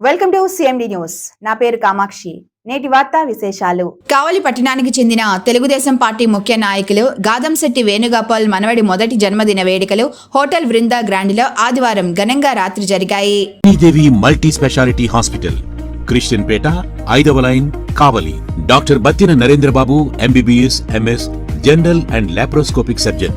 Welcome to CMD news నా పేరు కామాక్షి. నేటి వార్తా విశేషాలు. కావలి పట్టణానికి చెందిన తెలుగుదేశం పార్టీ ముఖ్య నాయకులు గాదంశెట్టి వేణుగోపాల్ మనవడి మొదటి జన్మదిన వేడుకలు హోటల్ బృందా గ్రాండ్లో ఆదివారం ఘనంగా రాత్రి జరిగాయి. Sridevi multi speciality hospital Christian Peta ఐదవ line Kavali. Doctor Battina Narendrababu MBBS MS general and laparoscopic surgeon.